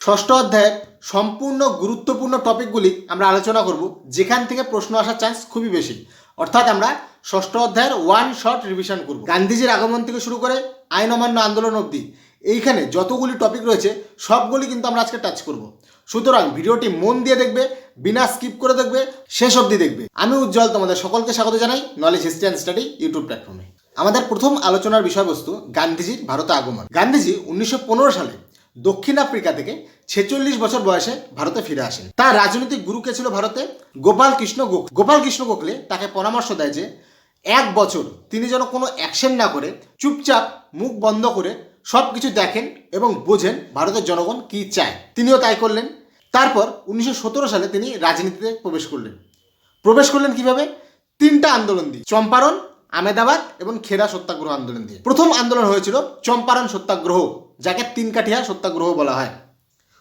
ষষ্ঠ অধ্যায়ের সম্পূর্ণ গুরুত্বপূর্ণ টপিকগুলি আমরা আলোচনা করব, যেখান থেকে প্রশ্ন আসার চান্স খুবই বেশি। অর্থাৎ আমরা ষষ্ঠ অধ্যায়ের ওয়ান শর্ট রিভিশন করব। গান্ধীজির আগমন থেকে শুরু করে আইন অমান্য আন্দোলন অবধি এইখানে যতগুলি টপিক রয়েছে, সবগুলি কিন্তু আমরা আজকে টাচ করব। সুতরাং ভিডিওটি মন দিয়ে দেখবে, বিনা স্কিপ করে দেখবে, শেষ অবধি দেখবে। আমি উজ্জ্বল তোমাদের সকলকে স্বাগত জানাই knowledge history and study YouTube প্ল্যাটফর্মে আমাদের প্রথম আলোচনার বিষয়বস্তু, গান্ধীজির ভারতে আগমন। গান্ধীজি উনিশশো পনেরো সালে দক্ষিণ আফ্রিকা থেকে ছেচল্লিশ বছর বয়সে ভারতে ফিরে আসেন। তার রাজনৈতিক গুরু কে ছিল ভারতে? গোপাল কৃষ্ণ গোখ। গোপাল কৃষ্ণ গোখলে তাকে পরামর্শ দেয় যে, এক বছর তিনি যেন কোনো অ্যাকশন না করে, চুপচাপ মুখ বন্ধ করে সব কিছু দেখেন এবং বোঝেন ভারতের জনগণ কি চায়। তিনিও তাই করলেন। তারপর উনিশশো সতেরো সালে তিনি রাজনীতিতে প্রবেশ করলেন। প্রবেশ করলেন কীভাবে? তিনটা আন্দোলন দিয়ে। চম্পারণ, আমেদাবাদ এবং খেরা সত্যাগ্রহ আন্দোলন দিয়ে। প্রথম আন্দোলন হয়েছিল চম্পারণ সত্যাগ্রহ। যাকে তিন কাঠিয়া সত্যাগ্রহ বলা হয়।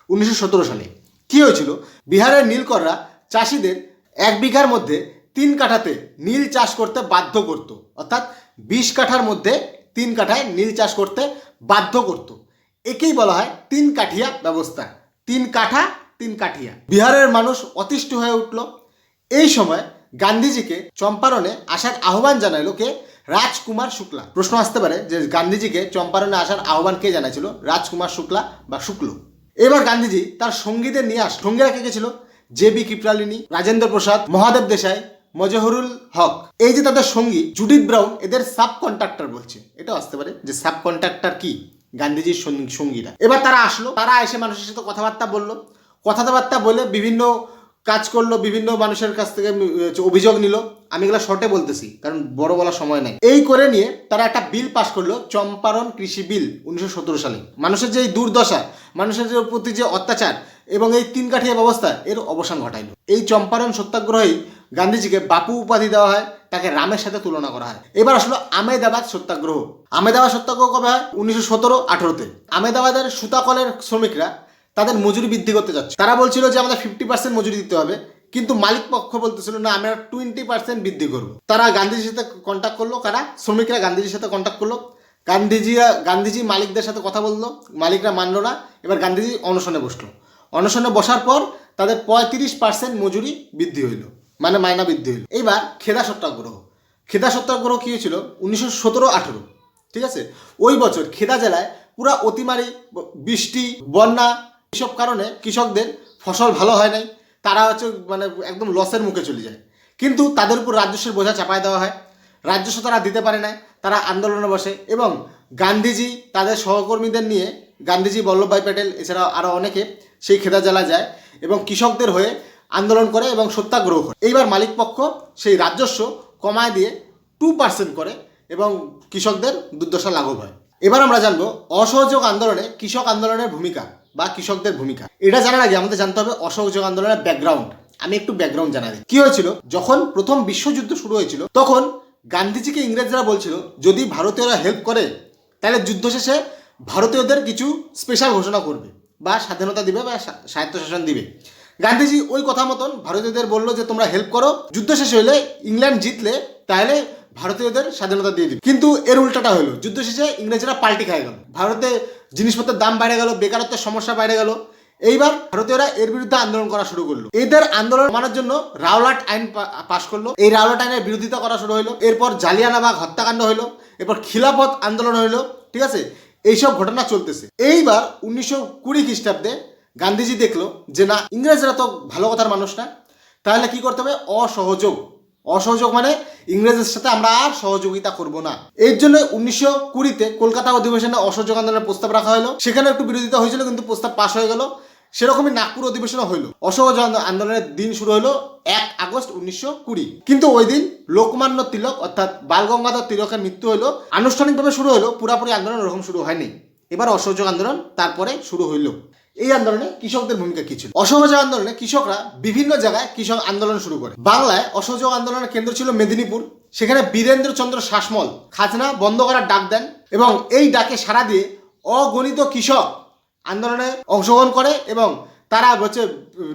উনিশশো সতেরো সালে। কি হয়েছিল? বিহারের নীলকররা চাষিদের এক বিঘার মধ্যে তিন কাঠাতে নীল চাষ করতে বাধ্য করত। অর্থাৎ বিশ কাঠার মধ্যে তিন কাঠায় নীল চাষ করতে বাধ্য করত। একেই বলা হয় তিন কাঠিয়া ব্যবস্থা। তিন কাঠা, তিন কাঠিয়া। বিহারের মানুষ অতিষ্ঠ হয়ে উঠল। এই সময় গান্ধীজিকে চম্পারণে আসার আহ্বান জানাইলো কে? রাজকুমার শুক্লা। প্রশ্ন আসতে পারে যে গান্ধীজিকে চম্পারণে আসার আহ্বান কে জানাইছিল? রাজকুমার শুক্লা বা শুক্ল। এবার গান্ধীজি তার সঙ্গীদের নিয়ে আস সঙ্গীরা কে কে ছিল? J B Kripalani Rajendra Prasad, Mahadev Desai, Mazharul Haque. এই যে তাদের সঙ্গী, জুডিথ ব্রাউন, এদের সাব কন্ট্রাক্টর বলছে। এটা আসতে পারে যে সাব কন্ট্রাক্টর কি? গান্ধীজির সঙ্গী- সঙ্গীরা। এবার তারা আসলো, তারা এসে মানুষের সাথে কথাবার্তা বলল। কথাবার্তা বলে বিভিন্ন কাজ করল, বিভিন্ন মানুষের কাছ থেকে অভিযোগ নিল। আমি এগুলো শর্টে বলতেছি, কারণ বড় বলার সময় নাই। এই করে নিয়ে তারা একটা বিল পাশ করল, চম্পারণ কৃষি বিল উনিশশো সতেরো সালে। মানুষের যে এই দুর্দশা, মানুষের যে প্রতি যে অত্যাচার এবং এই তিন কাঠিয়া ব্যবস্থা, এর অবসান ঘটাইলো। এই চম্পারণ সত্যাগ্রহেই গান্ধীজিকে বাপু উপাধি দেওয়া হয়, তাকে রামের সাথে তুলনা করা হয়। এবার আসলো আমেদাবাদ সত্যাগ্রহ। আমেদাবাদ সত্যাগ্রহ কবে হয়? উনিশশো সতেরো আঠেরোতে। আমেদাবাদের সুতাকলের শ্রমিকরা তাদের মজুরি বৃদ্ধি করতে যাচ্ছে। তারা বলছিল যে আমাদের ফিফটি পার্সেন্ট মজুরি দিতে হবে। কিন্তু মালিক পক্ষ বলতেছিল, না আমরা টোয়েন্টি পার্সেন্ট বৃদ্ধি করব। তারা গান্ধীজির সাথে কন্ট্যাক্ট করল, কারা? শ্রমিকরা গান্ধীজির সাথে কন্ট্যাক্ট করল। গান্ধীজিরা, গান্ধীজি মালিকদের সাথে কথা বলল, মালিকরা মানলো না। এবার গান্ধীজি অনশনে বসল। অনশনে বসার পর তাদের পঁয়ত্রিশ পার্সেন্ট মজুরি বৃদ্ধি হইল মানে মায়না বৃদ্ধি হইল। এইবার খেদা সত্যাগ্রহ। খেদা সত্যাগ্রহ কী হয়েছিল? উনিশশো সতেরো আঠেরো, ঠিক আছে? ওই বছর খেদা জেলায় পুরা অতিমারি, বৃষ্টি, বন্যা, এসব কারণে কৃষকদের ফসল ভালো হয় নাই। তারা হচ্ছে মানে একদম লসের মুখে চলে যায়। কিন্তু তাদের উপর রাজস্বের বোঝা চাপায় দেওয়া হয়। রাজস্ব তারা দিতে পারে না তারা আন্দোলনে বসে এবং গান্ধীজি তাদের সহকর্মীদের নিয়ে, গান্ধীজি, বল্লভভাই প্যাটেল, এছাড়াও আরও অনেকে সেই খেদা জেলা যায় এবং কৃষকদের হয়ে আন্দোলন করে এবং সত্যাগ্রহ করে। এইবার মালিকপক্ষ সেই রাজস্ব কমায় দিয়ে টু পার্সেন্ট করে এবং কৃষকদের দুর্দশা লাঘব হয়। এবার আমরা জানব অসহযোগ আন্দোলনে কৃষক আন্দোলনের ভূমিকা। বা কৃষকদের ভূমিকা। এটা জানার আগে আমাদের জানতে হবে অসহযোগ আন্দোলনের ব্যাকগ্রাউন্ড আমি একটু ব্যাকগ্রাউন্ড জানা দিই। কি হয়েছিল? যখন প্রথম বিশ্বযুদ্ধ শুরু হয়েছিল, তখন গান্ধীজিকে ইংরেজরা বলছিল, যদি ভারতীয়রা হেল্প করে, তাহলে যুদ্ধ শেষে ভারতীয়দের কিছু স্পেশাল ঘোষণা করবে বা স্বাধীনতা দিবে বা স্বায়ত্তশাসন দিবে। গান্ধীজি ওই কথা মতন ভারতীয়দের বলল যে, তোমরা হেল্প করো, যুদ্ধ শেষ হলে ইংল্যান্ড জিতলে, তাহলে ভারতীয়দের স্বাধীনতা দিয়ে দিবে। কিন্তু এর উল্টাটা হলো, যুদ্ধ শেষে ইংরেজরা পাল্টি খায় গেল। ভারতে জিনিসপত্রের দাম বেড়ে গেল, বেকারত্বের সমস্যা বেড়ে গেল। এইবার ভারতীয়রা এর বিরুদ্ধে আন্দোলন করা শুরু করল। এদের আন্দোলন মানার জন্য রাওলাট আইন পাশ করল। এই রাওলাট আইনের বিরোধিতা করা শুরু হলো এরপর জালিয়ানাবাগ হত্যাকাণ্ড হলো এরপর খিলাফত আন্দোলন হলো ঠিক আছে? এইসব ঘটনা চলতেছে। এইবার উনিশশো কুড়ি খ্রিস্টাব্দে গান্ধীজি দেখল যে, না, ইংরেজরা তো ভালো কথার মানুষ না। তাহলে কি করতে হবে? অসহযোগ। অসহযোগ মানে ইংরেজের সাথে আমরা আর সহযোগিতা করব না। এর জন্য উনিশশো কুড়িতে কলকাতা অধিবেশনে অসহযোগ আন্দোলনের প্রস্তাব রাখা হলো। সেখানে একটু বিরোধিতা হয়েছিল, কিন্তু প্রস্তাব পাশ হয়ে গেল। সেরকমই নাগপুর অধিবেশনও হইল অসহযোগ আন্দো- আন্দোলনের দিন শুরু হলো এক আগস্ট উনিশশো কুড়ি। কিন্তু ওই দিন লোকমান্য তিলক অর্থাৎ বালগঙ্গাধর তিলকের মৃত্যু হলো। আনুষ্ঠানিকভাবে শুরু হলো, পুরাপুরি আন্দোলন ওরকম শুরু হয়নি। এবার অসহযোগ আন্দোলন তারপরে শুরু হইল। এই আন্দোলনে কৃষকদের ভূমিকা কি ছিল? অসহযোগ আন্দোলনে কৃষকরা বিভিন্ন জায়গায় কৃষক আন্দোলন শুরু করে। বাংলায় অসহযোগ আন্দোলনের কেন্দ্র ছিল মেদিনীপুর। সেখানে বীরেন্দ্র চন্দ্র শাসমল খাজনা বন্ধ করার ডাক দেন এবং এই ডাকে সাড়া দিয়ে অগণিত কৃষক আন্দোলনে অংশগ্রহণ করে এবং তারা হচ্ছে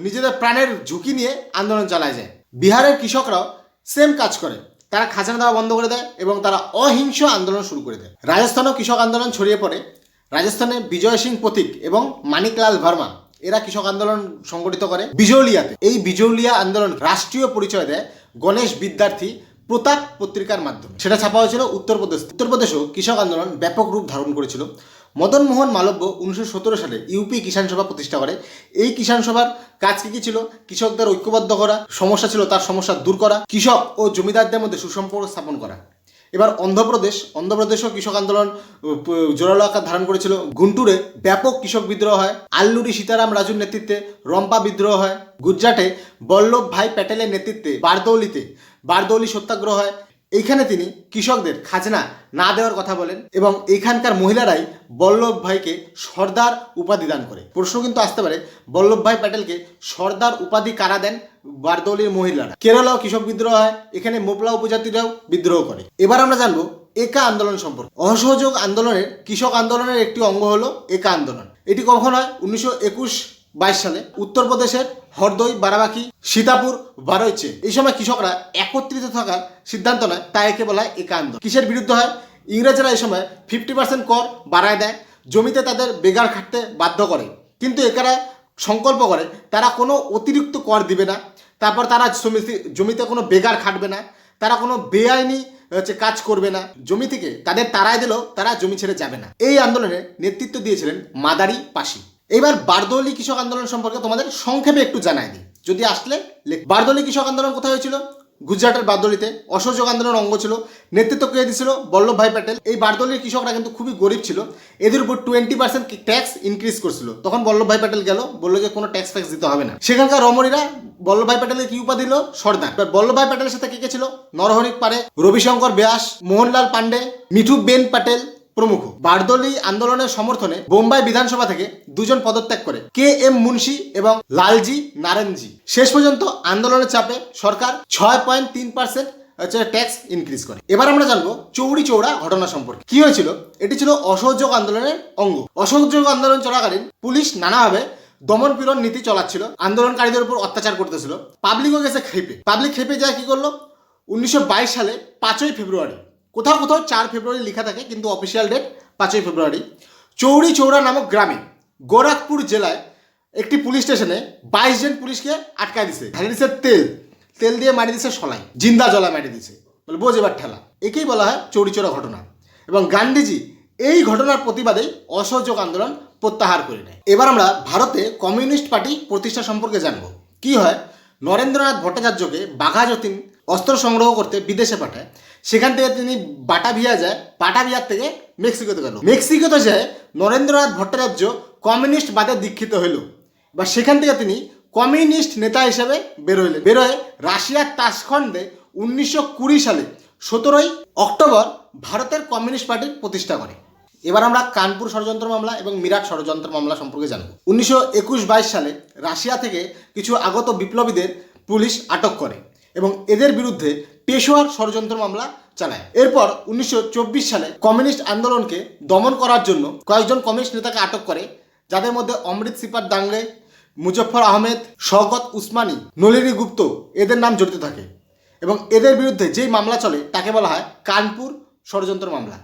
নিজেদের প্রাণের ঝুঁকি নিয়ে আন্দোলন চালায় যায়। বিহারের কৃষকরাও সেম কাজ করে। তারা খাজনা দেওয়া বন্ধ করে দেয় এবং তারা অহিংস আন্দোলন শুরু করে দেয়। রাজস্থানও কৃষক আন্দোলন ছড়িয়ে পড়ে। রাজস্থানে বিজয় সিং পথিক এবং মানিকলাল ভার্মা। এরা কৃষক আন্দোলন সংগঠিত করে বিজৌলিয়াতে। এই বিজৌলিয়া আন্দোলন রাষ্ট্রীয় পরিচয় দেয় গণেশ বিদ্যার্থী প্রতাপ পত্রিকার মাধ্যমে। সেটা ছাপা হয়েছিল উত্তরপ্রদেশ উত্তরপ্রদেশেও কৃষক আন্দোলন ব্যাপক রূপ ধারণ করেছিল। মদন মোহন মালব্য উনিশশো সতেরো সালে ইউপি কিষাণ সভা প্রতিষ্ঠা করে। এই কিষাণ সভার কাজ কি কি ছিল? কৃষকদের ঐক্যবদ্ধ করা। সমস্যা ছিল তার সমস্যা দূর করা। কৃষক ও জমিদারদের মধ্যে সুসম্পর্ক স্থাপন করা। এবার অন্ধ্রপ্রদেশ, অন্ধ্রপ্রদেশও কৃষক আন্দোলন জোরালো আকার ধারণ করেছিল। গুন্টুরে ব্যাপক কৃষক বিদ্রোহ হয়। আল্লুরি সীতারাম রাজুর নেতৃত্বে রম্পা বিদ্রোহ হয়। গুজরাটে বল্লভ ভাই প্যাটেলের নেতৃত্বে বারদৌলিতে বারদৌলি সত্যাগ্রহ হয়। এইখানে তিনি কৃষকদের খাজনা না দেওয়ার কথা বলেন এবং এইখানকার মহিলারাই বল্লভ ভাইকে সর্দার উপাধি দান করে। প্রশ্ন কিন্তু আসতে পারে, বল্লভ ভাই প্যাটেলকে সর্দার উপাধি কারা দেন? বারদৌলির মহিলারা। কেরালাও কৃষক বিদ্রোহ হয়, এখানে মোপলা উপজাতিরাও বিদ্রোহ করে। এবার আমরা জানব একা আন্দোলন সম্পর্কে। অসহযোগ আন্দোলনের, কৃষক আন্দোলনের একটি অঙ্গ হলো একা আন্দোলন। এটি কখন হয়? উনিশশো একুশ বাইশ সালে উত্তরপ্রদেশের হরদই, বারাবাকি, সীতাপুর, বারৈচে। এই সময় কৃষকরা একত্রিত থাকার সিদ্ধান্ত নেয় তা একে বলা হয় একা আন্দোলন। কিসের বিরুদ্ধে হয়, ইংরেজরা এই সময় ফিফটি পার্সেন্ট কর বাড়ায় দেয়, জমিতে তাদের বেগার খাটতে বাধ্য করে। কিন্তু একারা সংকল্প করে, তারা কোনো অতিরিক্ত কর দিবে না, তারপর তারা জমিতে কোনো বেগার খাটবে না, তারা কোনো বেআইনি, হচ্ছে কাজ করবে না, জমি থেকে তাদের তারাই দিলেও তারা জমি ছেড়ে যাবে না। এই আন্দোলনে নেতৃত্ব দিয়েছিলেন মাদারি পাশি এবার বারদৌলি কৃষক আন্দোলন সম্পর্কে তোমাদের সংক্ষেপে একটু জানাই দিই। যদি আসলে বারদৌলি কৃষক আন্দোলন কোথায় হয়েছিল? গুজরাটের বারদৌলিতে। অসহযোগ আন্দোলন অঙ্গ ছিল। নেতৃত্ব কে দিয়েছিল বল্লভ ভাই প্যাটেল। এই বারদৌলির কৃষকরা কিন্তু খুবই গরিব ছিল। এদের উপর টোয়েন্টি পার্সেন্ট ট্যাক্স ইনক্রিজ করছিল। তখন বল্লভ ভাই প্যাটেল গেল। বলল যে, কোনো ট্যাক্স ফ্যাক্স দিতে হবে না। সেখানকার রমণীরা বল্লভ ভাই প্যাটেলের কি উপাধি দিল? সর্দার। এবার বল্লভ ভাই প্যাটেলের সাথে কে কে ছিল? নরহরিক পারে রবিশঙ্কর ব্যাস, মোহনলাল পান্ডে মিঠু বেন প্যাটেল প্রমুখ। বারদলি আন্দোলনের সমর্থনে বোম্বাই বিধানসভা থেকে দুজন পদত্যাগ করে, কে এম মুন্সি এবং লালজি নারায়ণজি। শেষ পর্যন্ত আন্দোলনের চাপে সরকার ছয় পয়েন্ট তিন পার্সেন্ট, হচ্ছে ট্যাক্স ইনক্রিজ করে। এবার আমরা জানব চৌরি চৌড়া ঘটনা সম্পর্কে। কি হয়েছিল? এটি ছিল অসহযোগ আন্দোলনের অঙ্গ। অসহযোগ আন্দোলন চলাকালীন পুলিশ নানাভাবে দমন পীড়ন নীতি চলাচ্ছিল, আন্দোলনকারীদের উপর অত্যাচার করতেছিল। পাবলিকও গেছে খেপে পাবলিক খেপে যায় কি করল? উনিশশো বাইশ সালে পাঁচই ফেব্রুয়ারি কোথাও কোথাও চার ফেব্রুয়ারি লেখা থাকে, কিন্তু অফিসিয়াল ডেট পাঁচই ফেব্রুয়ারি। চৌরি চৌড়া নামক গ্রামে, গোরখপুর জেলায় একটি পুলিশ স্টেশনে বাইশ জন পুলিশকে আটকায় দিছে। ঢালি দিছে তেল। তেল দিয়ে মারি দিছে সলাই। জিন্দা জলা মারি দিছে। বলে, বোঝ এবার ঠেলা। একেই বলা হয় চৌরি চৌড়া ঘটনা। এবং গান্ধীজি এই ঘটনার প্রতিবাদে অসহযোগ আন্দোলন প্রত্যাহার করে নেয়। এবার আমরা ভারতে কমিউনিস্ট পার্টি প্রতিষ্ঠা সম্পর্কে জানব। কি হয়? নরেন্দ্রনাথ ভট্টাচার্যকে বাঘা যতীন অস্ত্র সংগ্রহ করতে বিদেশে পাঠায়। সেখান থেকে তিনি বাটাভিয়া যায় বাটাভিয়ার থেকে মেক্সিকোতে গেল। মেক্সিকোতে যায় নরেন্দ্রনাথ ভট্টাচার্য কমিউনিস্ট বাদে দীক্ষিত হইল। বা সেখান থেকে তিনি কমিউনিস্ট নেতা হিসেবে বেরোইলেন বেরোয় রাশিয়ার তাসখণ্ডে উনিশশো কুড়ি সালে সতেরোই অক্টোবর ভারতের কমিউনিস্ট পার্টির প্রতিষ্ঠা করে। এবার আমরা কানপুর ষড়যন্ত্র মামলা এবং মিরাট ষড়যন্ত্র মামলা সম্পর্কে জানব। উনিশশো একুশ বাইশ সালে রাশিয়া থেকে কিছু আগত বিপ্লবীদের পুলিশ আটক করে এবং এদের বিরুদ্ধে পেশোয়ার ষড়যন্ত্র মামলা চালায়। এরপর উনিশশো চব্বিশ সালে কমিউনিস্ট আন্দোলনকে দমন করার জন্য কয়েকজন কমিউনিস্ট নেতাকে আটক করে, যাদের মধ্যে অমৃত সিপার দাঙ্গে মুজফর আহমেদ, শওকত উসমানী, নলিনী গুপ্ত এদের নাম জড়িত থাকে এবং এদের বিরুদ্ধে যেই মামলা চলে তাকে বলা হয় কানপুর ষড়যন্ত্র মামলা।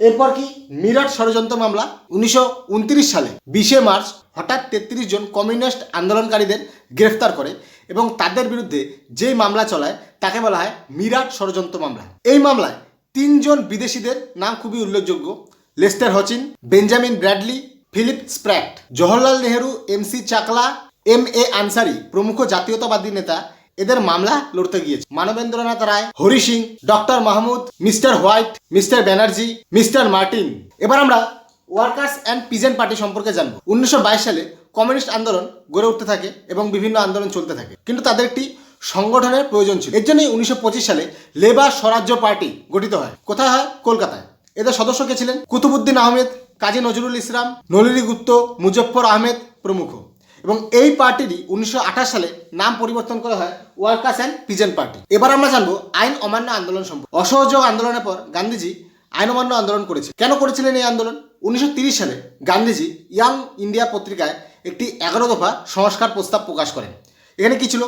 এরপর কি মিরাট ষড়যন্ত্র মামলা? উনিশশো উনত্রিশ সালে বিশে মার্চ হঠাৎ তেত্রিশ জন কমিউনিস্ট আন্দোলনকারীদের গ্রেফতার করে এবং তাদের বিরুদ্ধে যেই মামলা চলায়, তাকে বলা হয় মিরাট ষড়যন্ত্র মামলা। এই মামলায় তিনজন বিদেশিদের নাম খুবই উল্লেখযোগ্য। Lester Hutchinson, Benjamin Bradley, Philip Spratt, Jawaharlal Nehru MC Chagla, M A Ansari, প্রমুখ জাতীয়তাবাদী নেতা, এদের মামলা লড়তে গিয়েছে। Manabendranath Roy, Hari Singh, doctor Mahmud, mister White, mister Banerjee, mister Martin. এবার আমরা ওয়ার্কার্স অ্যান্ড পিজেন্ট পার্টি সম্পর্কে জানব। উনিশশো বাইশ সালে কমিউনিস্ট আন্দোলন গড়ে উঠতে থাকে এবং বিভিন্ন আন্দোলন চলতে থাকে। কিন্তু তাদের একটি সংগঠনের প্রয়োজন ছিল। এর জন্যই উনিশশো পঁচিশ সালে লেবার স্বরাজ্য পার্টি গঠিত হয়। কোথায় হয়? কলকাতায়। এদের সদস্য কে ছিলেন? কুতুবুদ্দিন আহমেদ, কাজী নজরুল ইসলাম, নলিনী গুপ্ত, মুজফ্ফর আহমেদ প্রমুখ। এবং এই পার্টিরই উনিশশো সালে নাম পরিবর্তন করা হয় ওয়ার্কার্স অ্যান্ড পিজেন পার্টি। এবার আমরা জানব আইন অমান্য আন্দোলন সম্পর্কে। অসহযোগ আন্দোলনের পর গান্ধীজি আইন অমান্য আন্দোলন করেছে। কেন করেছিলেন এই আন্দোলন? উনিশশো সালে গান্ধীজি ইয়াং ইন্ডিয়া পত্রিকায় একটি এগারো দফা সংস্কার প্রস্তাব প্রকাশ করেন। এখানে কি ছিল?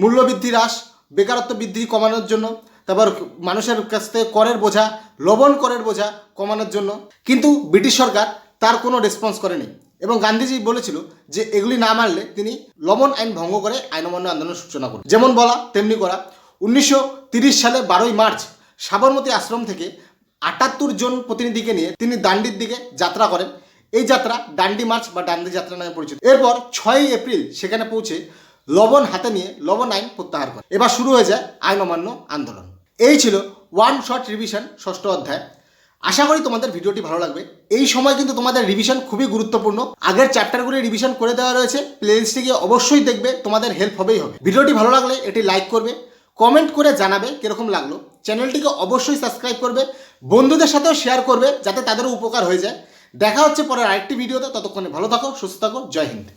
মূল্যবৃদ্ধি হ্রাস, বেকারত্ব বৃদ্ধি কমানোর জন্য, তারপর মানুষের কাছ থেকে করের বোঝা, লবণ করের বোঝা কমানোর জন্য। কিন্তু ব্রিটিশ সরকার তার কোনো রেসপন্স করেনি এবং গান্ধীজি বলেছিল যে এগুলি না মানলে তিনি লবণ আইন ভঙ্গ করে আইন অমান্য আন্দোলনের সূচনা করবেন। যেমন বলা, তেমনি করা। উনিশশো সালে বারোই মার্চ সাবরমতী আশ্রম থেকে আটাত্তর জন প্রতিনিধিকে নিয়ে তিনি দান্ডির দিকে যাত্রা করেন। এই যাত্রা ডান্ডি মার্চ বা ডান্ডি যাত্রা নামে পরিচিত। এরপর ছয়ই এপ্রিল সেখানে পৌঁছে লবণ হাতে নিয়ে লবণ আইন প্রত্যাহার করে। এবার শুরু হয়ে যায় আইন অমান্য আন্দোলন। এই ছিল ওয়ান শর্ট রিভিশন ষষ্ঠ অধ্যায়। আশা করি তোমাদের ভিডিওটি ভালো লাগবে। এই সময় কিন্তু তোমাদের রিভিশন খুবই গুরুত্বপূর্ণ। আগের চ্যাপ্টারগুলি রিভিশন করে দেওয়া রয়েছে। প্লেলিস্টে গিয়ে অবশ্যই দেখবে তোমাদের হেল্প হবেই হবে। ভিডিওটি ভালো লাগলে এটি লাইক করবে, কমেন্ট করে জানাবে কীরকম লাগল। চ্যানেলটিকে অবশ্যই সাবস্ক্রাইব করবে, বন্ধুদের সাথেও শেয়ার করবে যাতে তাদেরও উপকার হয়ে যায়। দেখা হচ্ছে পরের আরেকটি ভিডিওতে ততক্ষণে ভালো থাকো সুস্থ থাকো জয় হিন্দ।